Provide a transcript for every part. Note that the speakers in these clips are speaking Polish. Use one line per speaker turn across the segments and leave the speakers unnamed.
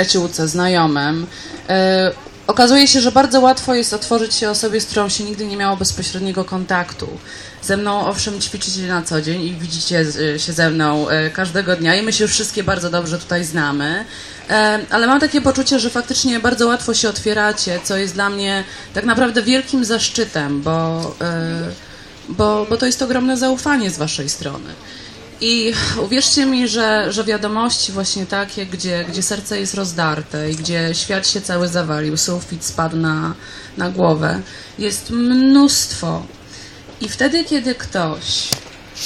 przyjaciółce, znajomym, e, okazuje się, że bardzo łatwo jest otworzyć się osobie, z którą się nigdy nie miało bezpośredniego kontaktu. Ze mną, owszem, ćwiczycie na co dzień i widzicie z- się ze mną e, każdego dnia i my się już wszystkie bardzo dobrze tutaj znamy, E, ale mam takie poczucie, że faktycznie bardzo łatwo się otwieracie, co jest dla mnie tak naprawdę wielkim zaszczytem, bo, e, bo, bo to jest ogromne zaufanie z waszej strony. I uwierzcie mi, że, że wiadomości właśnie takie, gdzie, gdzie serce jest rozdarte i gdzie świat się cały zawalił, sufit spadł na, na głowę, jest mnóstwo. I wtedy, kiedy ktoś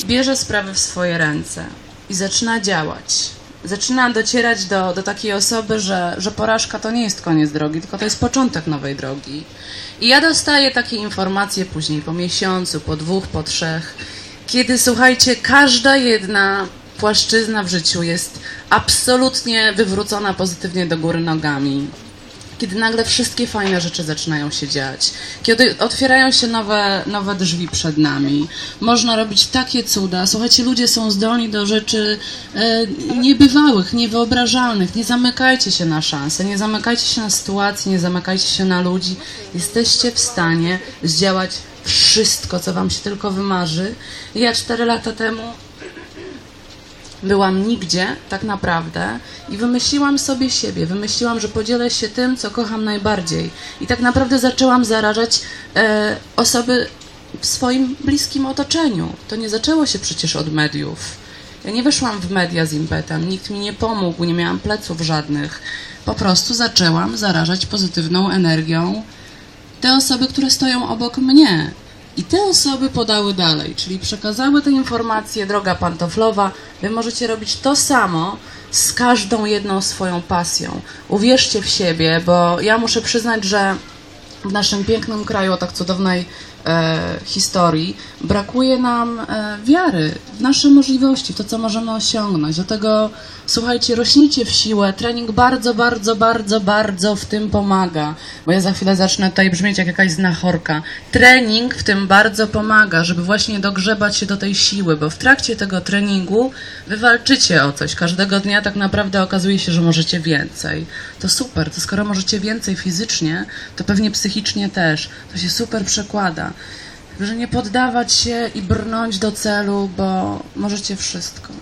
bierze sprawy w swoje ręce i zaczyna działać, zaczyna docierać do, do takiej osoby, że, że porażka to nie jest koniec drogi, tylko to jest początek nowej drogi. I ja dostaję takie informacje później, po miesiącu, po dwóch, po trzech, kiedy słuchajcie, każda jedna płaszczyzna w życiu jest absolutnie wywrócona pozytywnie do góry nogami. Kiedy nagle wszystkie fajne rzeczy zaczynają się dziać, kiedy otwierają się nowe, nowe drzwi przed nami, można robić takie cuda. Słuchajcie, ludzie są zdolni do rzeczy e, niebywałych, niewyobrażalnych. Nie zamykajcie się na szanse, nie zamykajcie się na sytuacje, nie zamykajcie się na ludzi. Jesteście w stanie zdziałać wszystko, co wam się tylko wymarzy. Ja cztery lata temu byłam nigdzie, tak naprawdę, i wymyśliłam sobie siebie. Wymyśliłam, że podzielę się tym, co kocham najbardziej. I tak naprawdę zaczęłam zarażać e, osoby w swoim bliskim otoczeniu. To nie zaczęło się przecież od mediów. Ja nie weszłam w media z impetem, nikt mi nie pomógł, nie miałam pleców żadnych. Po prostu zaczęłam zarażać pozytywną energią te osoby, które stoją obok mnie. I te osoby podały dalej, czyli przekazały te informacje, droga pantoflowa. Wy możecie robić to samo z każdą jedną swoją pasją. Uwierzcie w siebie, bo ja muszę przyznać, że w naszym pięknym kraju o tak cudownej historii brakuje nam e, wiary w nasze możliwości, w to, co możemy osiągnąć. Dlatego, słuchajcie, rośnijcie w siłę. Trening bardzo, bardzo, bardzo, bardzo w tym pomaga. Bo ja za chwilę zacznę tutaj brzmieć jak jakaś znachorka. Trening w tym bardzo pomaga, żeby właśnie dogrzebać się do tej siły, bo w trakcie tego treningu wy walczycie o coś. Każdego dnia tak naprawdę okazuje się, że możecie więcej. To super, to skoro możecie więcej fizycznie, to pewnie psychicznie też. To się super przekłada. Że nie poddawać się i brnąć do celu, bo możecie wszystko.